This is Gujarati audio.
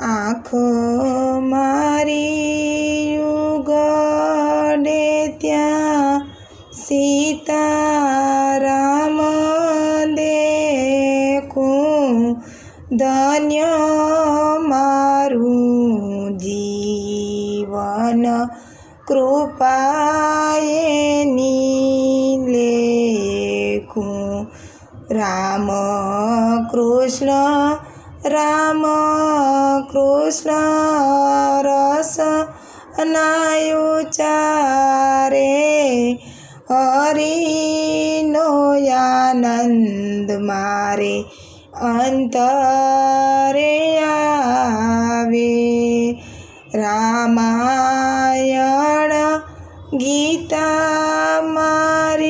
આંખો મારી યુગડે ત્યાં સીતારામ દેખું ધન્ય મારું જીવન કૃપાએ લેખું રામ કૃષ્ણ રામ કૃષ્ણ રસ અનાયુચારે હરિનો આનંદ મારે અંતરે આવે. રામાયણ ગીતા મારી